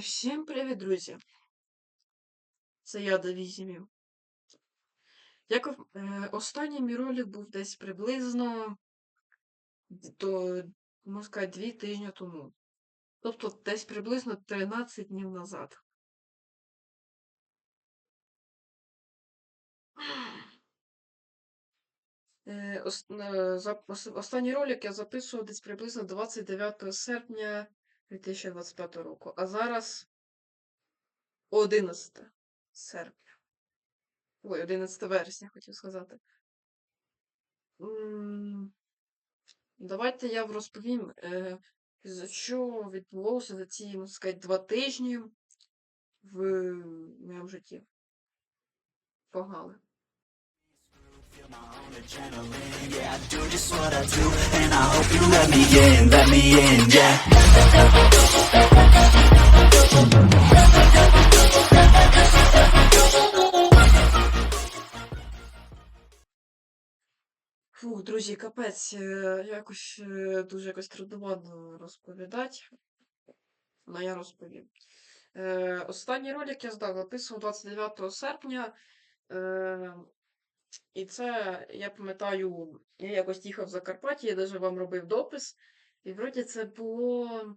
Всім привіт, друзі! Це я Давізімів. Як е, останній мій ролик був десь приблизно до, можна сказати, дві тижні тому. Тобто десь приблизно 13 днів назад. Е, е, останній ролик я записував десь приблизно 29 серпня 2025 року. А зараз 11 серпня. Ой, 11 вересня, хотів сказати. Давайте я розповім, е, за що відбувалося за ці, можна сказати, два тижні в моєму житті. Погнали. Фух, друзі, капець, е, якось е, дуже якось трудновато розповідати. але я розповім. Е, останній ролик я здав, записував 29 серпня. Е, і це, я пам'ятаю, я якось їхав в Закарпатті, я навіть вам робив допис. І вроді це було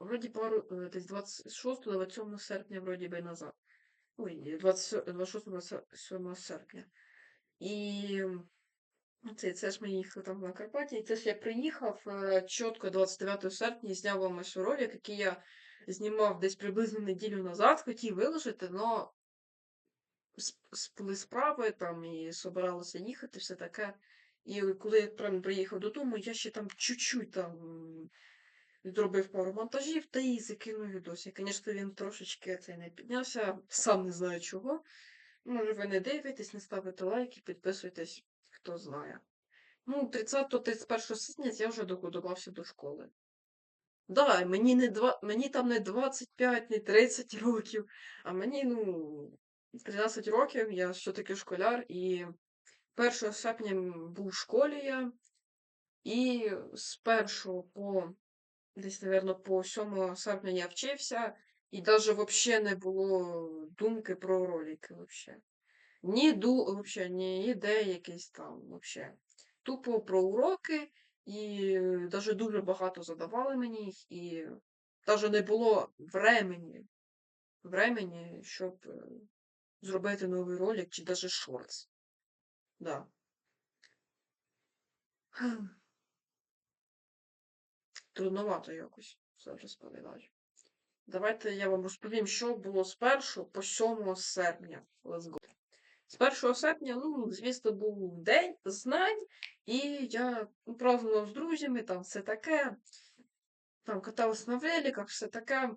вроді пару е, десь 26-27 серпня, вроді би назад. Ой, 26-27 серпня. І це, це ж ми їхали там на Карпаті, і це ж я приїхав е, чітко 29 серпня і зняв вам ролик, який я знімав десь приблизно неділю назад, хотів виложити, але були справи там і собиралося їхати, все таке. І коли я прям приїхав додому, я ще там чуть-чуть там зробив пару монтажів та і закинув відос. Звісно, він трошечки цей не піднявся, сам не знаю чого. Може, ви не дивитесь, не ставите лайки, підписуйтесь, хто знає. Ну, 30-31 січня я вже догодувався до школи. Да, мені не два, мені там не 25, не 30 років, а мені, ну, 13 років, я все-таки школяр, і 1 серпня був в школі я, і з 1 по десь, мабуть, по 7 серпня я вчився, і навіть взагалі не було думки про ролики. Вообще. Ні ду, вообще, ні ідеї якісь там, вообще. Тупо про уроки, і навіть дуже багато задавали мені їх, і навіть не було времени, времени, щоб е, зробити новий ролик чи навіть шортс. Да. Трудновато якось все розповідати. Давайте я вам розповім, що було з 1 по 7 серпня. Let's go. З 1 серпня, ну, звісно, був день знань, і я ну, празднував з друзями, там все таке. Там каталась на великах, все таке.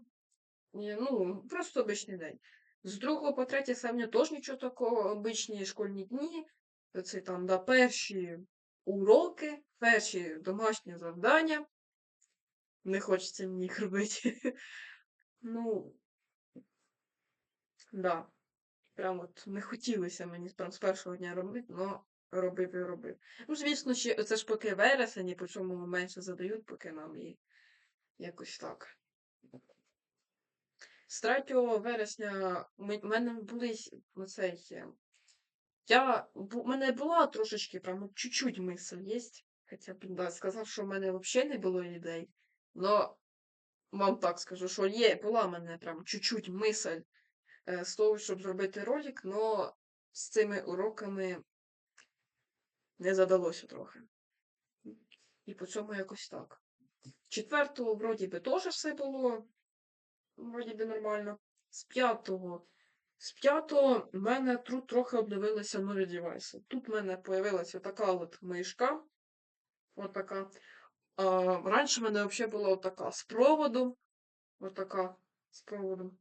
І, ну, просто обичний день. З 2 по 3 серпня теж нічого такого, обичні школьні дні. Це там да, перші уроки, перші домашні завдання. Не хочеться мені їх робити. Ну, да. Прям от не хотілося мені прям з першого дня робити, але робив і робив. Ну, звісно, це ж поки вересень, по чому менше задають, поки нам і якось так. З 3 вересня в мене були оцей. е, Я, в мене була трошечки, прям чуть-чуть мисль є. Хоча б да, сказав, що в мене взагалі не було ідей. Но вам так скажу, що є, була в мене прям чуть-чуть мисль е, з того, щоб зробити ролик, но з цими уроками не задалося трохи. І по цьому якось так. Четвертого, вроді би, теж все було. Вроді би нормально. З п'ятого. З п'ятого в мене тут трохи обновилися нові девайси. Тут в мене з'явилася така от мишка. Отака. А, раніше в мене взагалі була отака з проводом. Отака з проводом.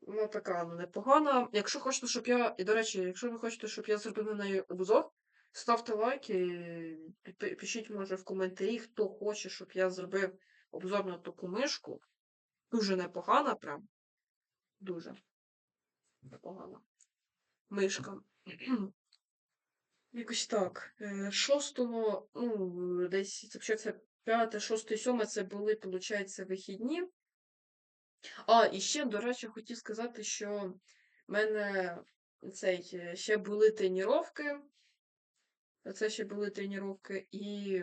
Ну, така ну, непогана. Якщо хочете, щоб я. І, до речі, якщо ви хочете, щоб я зробив на неї обзор, ставте лайки, пишіть, може, в коментарі, хто хоче, щоб я зробив обзор на таку мишку. Дуже непогана, прям. Дуже непогана. Мишка. Якось так. Е, Шостого, ну, десь, якщо це 5, 6, 7 це були, виходить, вихідні. А, і ще, до речі, хотів сказати, що в мене цей, е, ще були тренування. Це ще були тренування і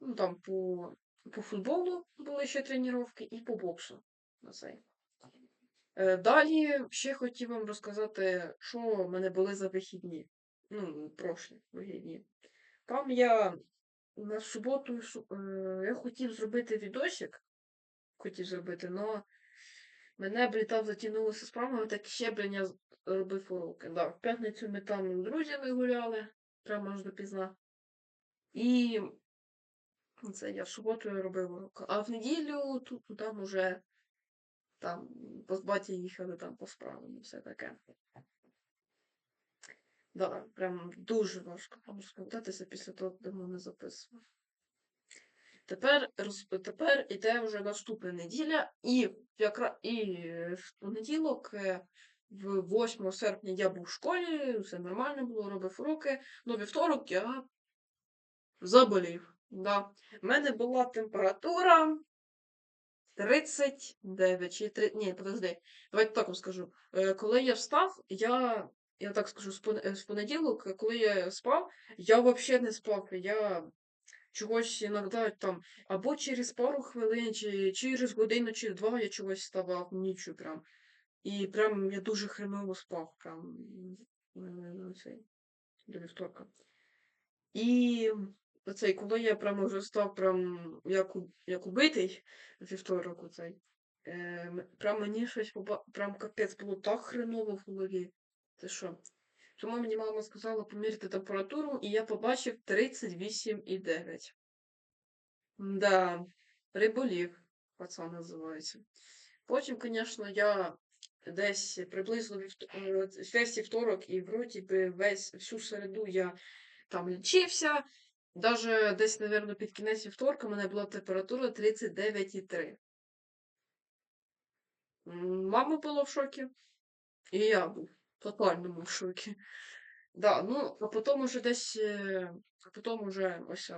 ну, там по, по футболу були ще тренування і по боксу. на цей. Е, Далі ще хотів вам розказати, що в мене були за вихідні. Ну, прошлі вихідні. Там я на суботу е, я хотів зробити відосик. Хотів зробити, але мене, блін, там затягнулося справами, так ще, блін, я робив уроки. Да, в п'ятницю ми там з друзями гуляли, прямо аж допізна. І це я в суботу робив урок. А в неділю тут ну, там уже там по їхали там по справам і все таке. Да, прям дуже важко розповідатися після того, де ми не записували. Тепер, тепер іде вже наступна неділя, і, якра... і в понеділок, е, в 8 серпня я був в школі, все нормально було, робив уроки. Ну, вівторок я заболів. Да. У мене була температура 39 чи 3... Ні, подожди. Давайте так вам скажу. Е, Коли я встав, я, я так скажу, з пон- з понеділок, коли я спав, я взагалі не спав. Я чогось іноді там або через пару хвилин, чи через годину, чи два я чогось вставав нічого прям. І прям я дуже хреново спав, прям до вівторка. І оцей, коли я прям вже став прям як, як убитий вівторок оцей, е, прям мені щось поба- прям капець було так хреново в голові. Це що? Тому мені мама сказала поміряти температуру, і я побачив 38,9. Да, приболів, пацан називається. Потім, звісно, я десь приблизно е, весь вівторок і вроді би весь всю середу я там лічився. Даже десь, мабуть, під кінець вівторка у мене була температура 39,3. Мама була в шокі, і я був в тотальному в шокі. Да, ну, а потім уже десь, е, а потім уже ось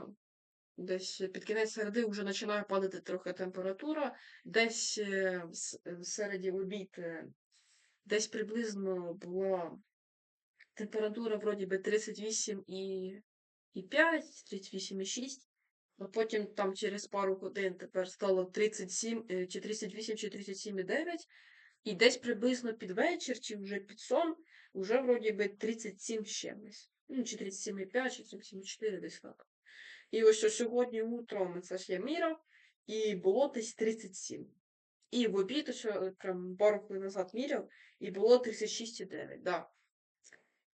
десь під кінець середи вже починає падати трохи температура. Десь е, в середі обід е, десь приблизно була температура вроді би 38 і, і 5, 38,6. А потім там через пару годин тепер стало 37, е, чи 38, чи 37,9. І десь приблизно під вечір, чи вже під сон, вже вроді би 37 з чимось. Ну, чи 37,5, чи 37,4, десь так. І ось ось сьогодні утром це ж я міряв, і було десь 37. І в обід, е, прям пару хвилин назад міряв, і було 36,9, да.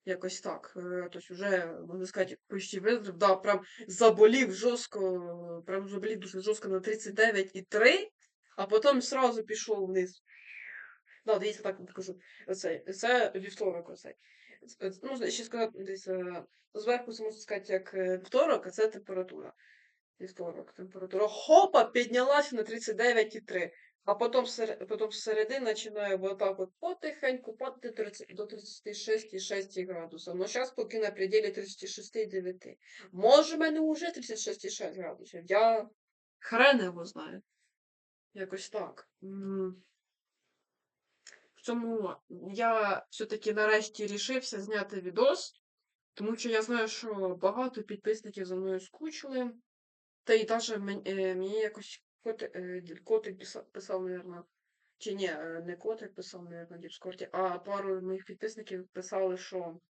Якось так. Е, Тобто вже, можна сказати, почти визрів, да, прям заболів жорстко, прям заболів дуже жорстко на 39,3, а потім сразу пішов вниз. Да, дивіться, так вам покажу. Оцей, це вівторок оцей. Е, Ну, ще сказати, десь зверху це можна сказати, як е, вівторок, а це температура. Вівторок, температура. Хопа, піднялася на 39,3. А потім, сер- потім середини починає отак от потихеньку падати 30 до 36,6 градусів. Ну, зараз поки на пределі 36,9. Може, в мене вже 36,6 градусів. Я хрен його знаю. Якось так. В цьому я все-таки нарешті рішився зняти відос, тому що я знаю, що багато підписників за мною скучили. Та й навіть мені якось котик, е, котик писав, писав, мабуть, чи ні, не котик писав, мабуть, в Діскорді, а пару моїх підписників писали, що,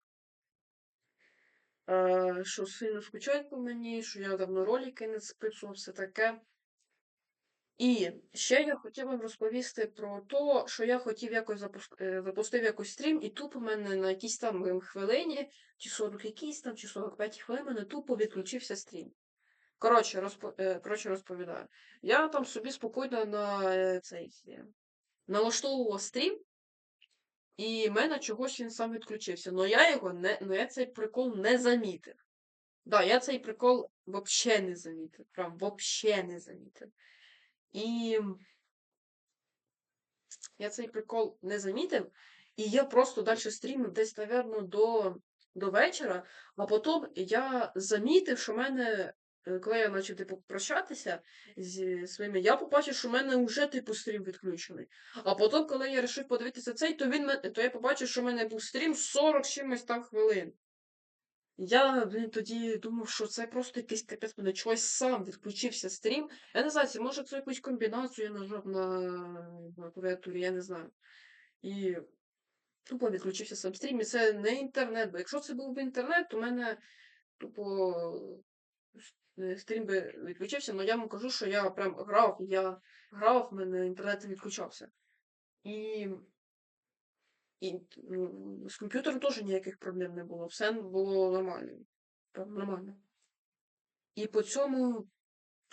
що сильно скучають по мені, що я давно ролики не записував, все таке. І ще я хотів вам розповісти про те, що я хотів якось запуск... е, запустив якось стрім, і тупо мене на якійсь там хвилині, чи 40 якійсь там, чи 45 хвилин, мене тупо відключився стрім. Коротше, розпо... е, коротше, розповідаю. Я там собі спокійно на е, цей е, налаштовував стрім, і в мене чогось він сам відключився. Но я його не, но я цей прикол не замітив. Да, я цей прикол вообще не замітив. Прям вообще не замітив. І я цей прикол не замітив, і я просто далі стрімив десь, напевно, до, до вечора, а потім я замітив, що в мене коли я почав, типу, прощатися зі своїми, я побачив, що в мене вже, типу, стрім відключений. А потім, коли я вирішив подивитися цей, то він то я побачив, що в мене був стрім 40 чимось там хвилин. Я, блін, тоді думав, що це просто якийсь капець мене чогось сам відключився стрім. Я не знаю, може це якусь комбінацію я нажав на, на клавіатурі, я не знаю. І тупо відключився сам стрім, і це не інтернет. Бо якщо це був би інтернет, то в мене тупо е, стрім би відключився, але я вам кажу, що я прям грав, я грав, в мене інтернет не відключався. І, і з комп'ютером теж ніяких проблем не було. Все було нормально. Прям нормально. І по цьому,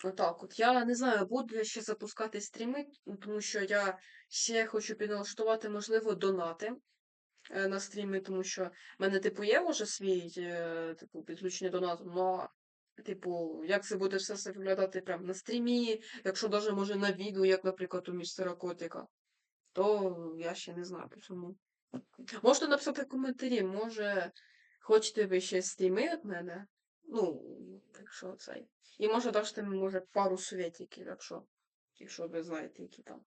отак от. Я не знаю, буду я ще запускати стріми, тому що я ще хочу підналаштувати, можливо, донати е, на стріми, тому що в мене, типу, є вже свій, е, типу, підключення донату, но, типу, як це буде все виглядати прямо на стрімі, якщо даже може на відео, як, наприклад, у містера Котика, то я ще не знаю цьому. Можете написати в коментарі, може, хочете ви ще стріми від мене? Ну, якщо цей. І може мені, може, пару советиків, якщо, якщо ви знаєте, які там.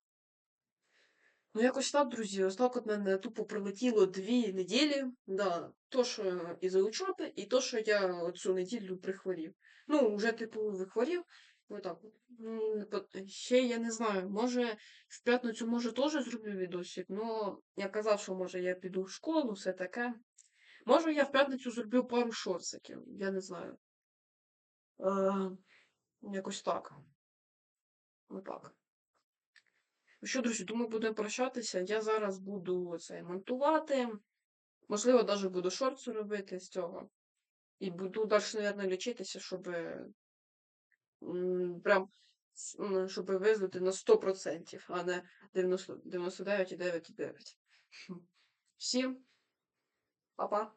Ну, якось так, друзі, ось так от мене тупо прилетіло дві неділі. Да, то, що із-за учоби, і то, що я цю неділю прихворів. Ну, вже, типу, вихворів. Отак. от. Ще я не знаю, може в п'ятницю, може, теж зроблю відосик, но я казав, що може я піду в школу, все таке. Може, я в п'ятницю зроблю пару шорсиків, я не знаю. Е, якось так. Отак. Що, друзі, думаю, будемо прощатися. Я зараз буду це монтувати. Можливо, навіть буду шорти робити з цього. І буду далі, мабуть, лічитися, щоб прям щоб визнати на 100%, а не 90 99,9,9. Всім па-па.